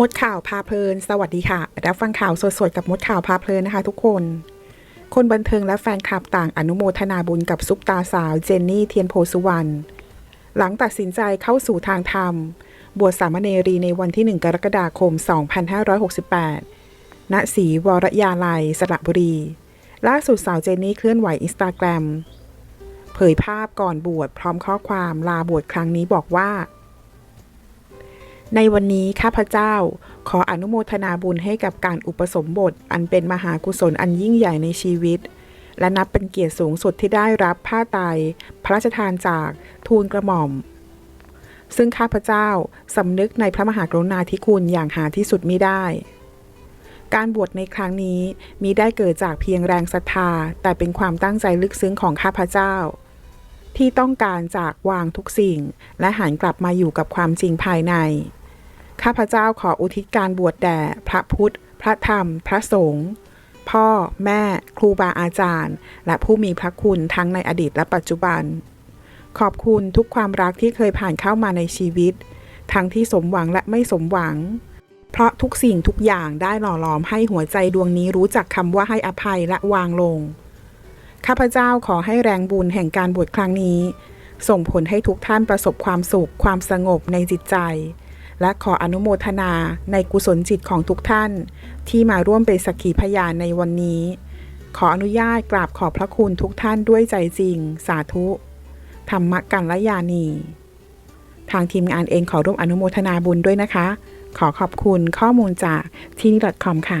มดข่าวพาเพลิน สวัสดีค่ะ รับฟังข่าวสดๆกับมดข่าวพาเพลินนะคะ ทุกคน คนบันเทิงและแฟนคลับต่างอนุโมทนาบุญกับซุปตาสาวเจนนี่เทียนโพสุวรรณ หลังตัดสินใจเข้าสู่ทางธรรม บวชสามเณรีในวันที่ 1 กรกฎาคม 2568 ณ ศรีวรยาลัย สระบุรี ล่าสุดสาวเจนนี่เคลื่อนไหวอินสตาแกรม เผยภาพก่อนบวชพร้อมข้อความลาบวชครั้งนี้บอกว่า ในวันนี้ข้าพเจ้าขออนุโมทนาบุญให้กับการอุปสมบท อันเป็นมหากุศลอันยิ่งใหญ่ในชีวิต และนับเป็นเกียรติสูงสุดที่ได้รับผ้าไตรพระราชทานจากทูลกระหม่อม ซึ่งข้าพเจ้าสำนึกในพระมหากรุณาธิคุณอย่างหาที่สุดมิได้ การบวชในครั้งนี้มิได้เกิดจากเพียงแรงศรัทธา แต่เป็นความตั้งใจลึกซึ้งของข้าพเจ้าที่ต้องการจากวางทุกสิ่ง และหันกลับมาอยู่กับความจริงภายใน ข้าพเจ้าขออุทิศการบวชแด่พระพุทธ พระธรรม พระสงฆ์พ่อ แม่ ครูบาอาจารย์ และผู้มีพระคุณทั้งในอดีตและปัจจุบัน ขอบคุณทุกความรักที่เคยผ่านเข้ามาในชีวิต ทั้งที่สมหวังและไม่สมหวัง เพราะทุกสิ่งทุกอย่างได้หล่อหลอมให้หัวใจดวงนี้รู้จักคำว่าให้อภัยและวางลง ข้าพเจ้าขอให้แรงบุญแห่งการบวชครั้งนี้ ส่งผลให้ทุกท่านประสบความสุขความสงบในจิตใจ และขออนุโมทนาในกุศลจิตของทุกท่าน ที่มาร่วมเป็นสักขีพยานในวันนี้ ขออนุญาตกราบขอบพระคุณทุกท่านด้วยใจจริง สาธุ ธรรมกันละยานี ทางทีมงานเองขอร่วมอนุโมทนาบุญด้วยนะคะ ขอขอบคุณข้อมูลจากที่นี่ .com ค่ะ